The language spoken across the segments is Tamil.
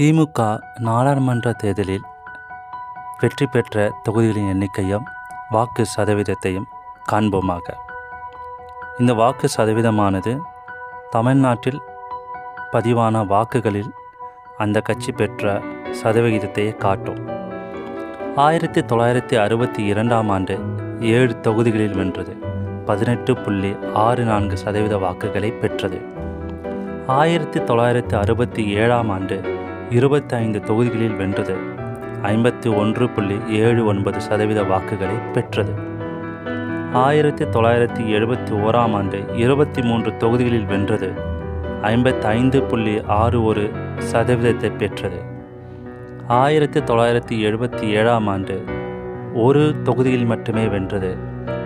திமுக நாடாளுமன்ற தேர்தலில் வெற்றி பெற்ற தொகுதிகளின் எண்ணிக்கையும் வாக்கு சதவீதத்தையும் காண்போமாக. இந்த வாக்கு சதவீதமானது தமிழ்நாட்டில் பதிவான வாக்குகளில் அந்த கட்சி பெற்ற சதவிகிதத்தை காட்டும். ஆயிரத்தி தொள்ளாயிரத்தி அறுபத்தி இரண்டாம் ஆண்டு ஏழு தொகுதிகளில் வென்றது. பதினெட்டு புள்ளி ஆறு நான்கு சதவீத வாக்குகளை பெற்றது. ஆயிரத்தி தொள்ளாயிரத்தி அறுபத்தி ஏழாம் ஆண்டு இருபத்தைந்து தொகுதிகளில் வென்றது. ஐம்பத்தி ஒன்று புள்ளி ஏழு ஒன்பது சதவீத வாக்குகளை பெற்றது. ஆயிரத்தி தொள்ளாயிரத்தி எழுபத்தி ஓராம் ஆண்டு இருபத்தி மூன்று தொகுதிகளில் வென்றது. ஐம்பத்தைந்து புள்ளி ஆறு ஒரு சதவீதத்தை பெற்றது. ஆயிரத்தி தொள்ளாயிரத்தி எழுபத்தி ஏழாம் ஆண்டு ஒரு தொகுதியில் மட்டுமே வென்றது.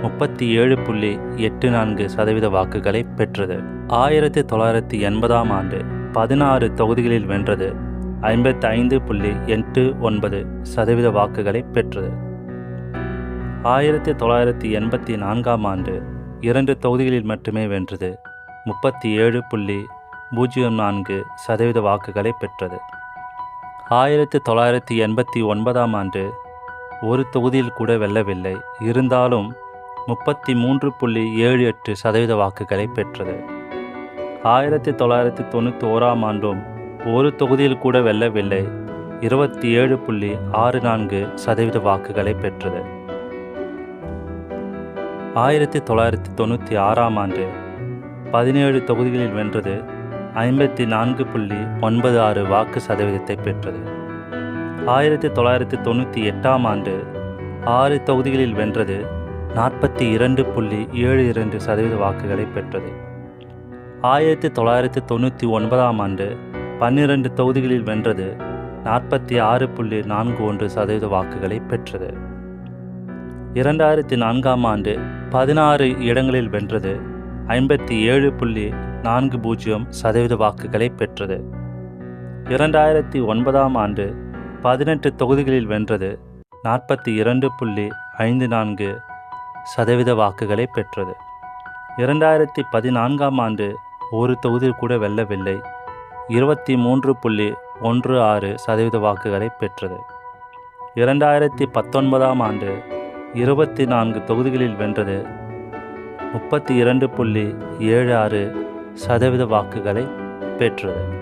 முப்பத்தி ஏழு புள்ளி எட்டு நான்கு சதவீத வாக்குகளை பெற்றது. ஆயிரத்தி தொள்ளாயிரத்தி எண்பதாம் ஆண்டு பதினாறு தொகுதிகளில் வென்றது. ஐம்பத்தி ஐந்து புள்ளி எட்டு ஒன்பது சதவீத வாக்குகளை பெற்றது. ஆயிரத்தி தொள்ளாயிரத்தி எண்பத்தி நான்காம் ஆண்டு இரண்டு தொகுதிகளில் மட்டுமே வென்றது. முப்பத்தி ஏழு புள்ளி பூஜ்ஜியம் நான்கு சதவீத வாக்குகளை பெற்றது. ஆயிரத்தி தொள்ளாயிரத்தி எண்பத்தி ஒன்பதாம் ஆண்டு ஒரு தொகுதியில் கூட வெல்லவில்லை. இருந்தாலும் முப்பத்தி மூன்று புள்ளி ஏழு எட்டு சதவீத வாக்குகளை பெற்றது. ஆயிரத்தி தொள்ளாயிரத்தி தொண்ணூற்றி ஓராம் ஆண்டும் ஒரு தொகுதியில் கூட வெல்லவில்லை. இருபத்தி ஏழு புள்ளி ஆறு நான்கு சதவீத வாக்குகளை பெற்றது. ஆயிரத்தி தொள்ளாயிரத்தி தொண்ணூற்றி ஆறாம் ஆண்டு பதினேழு தொகுதிகளில் வென்றது. ஐம்பத்தி நான்கு புள்ளி ஒன்பது ஆறு வாக்கு சதவீதத்தை பெற்றது. ஆயிரத்தி தொள்ளாயிரத்தி தொண்ணூற்றி எட்டாம் ஆண்டு ஆறு தொகுதிகளில் வென்றது. நாற்பத்தி இரண்டு புள்ளி ஏழு இரண்டு சதவீத வாக்குகளை பெற்றது. ஆயிரத்தி தொள்ளாயிரத்தி தொண்ணூற்றி ஒன்பதாம் ஆண்டு பன்னிரண்டு தொகுதிகளில் வென்றது நாற்பத்தி ஆறு புள்ளி நான்கு ஒன்று சதவீத வாக்குகளை பெற்றது. இரண்டாயிரத்தி நான்காம் ஆண்டு பதினாறு இடங்களில் வென்றது ஐம்பத்தி ஏழு புள்ளி நான்கு பூஜ்ஜியம் சதவீத வாக்குகளை பெற்றது. இரண்டாயிரத்தி ஒன்பதாம் ஆண்டு பதினெட்டு தொகுதிகளில் வென்றது நாற்பத்தி இரண்டு புள்ளி ஐந்து நான்கு சதவீத வாக்குகளை பெற்றது. இரண்டாயிரத்தி பதினான்காம் ஆண்டு ஒரு தொகுதி கூட வெல்லவில்லை இருபத்தி மூன்று புள்ளி ஒன்று ஆறு சதவீத வாக்குகளை பெற்றது. இரண்டாயிரத்தி பத்தொன்பதாம் ஆண்டு இருபத்தி நான்கு தொகுதிகளில் வென்றது. முப்பத்தி இரண்டு புள்ளி ஏழு ஆறு சதவீத வாக்குகளை பெற்றது.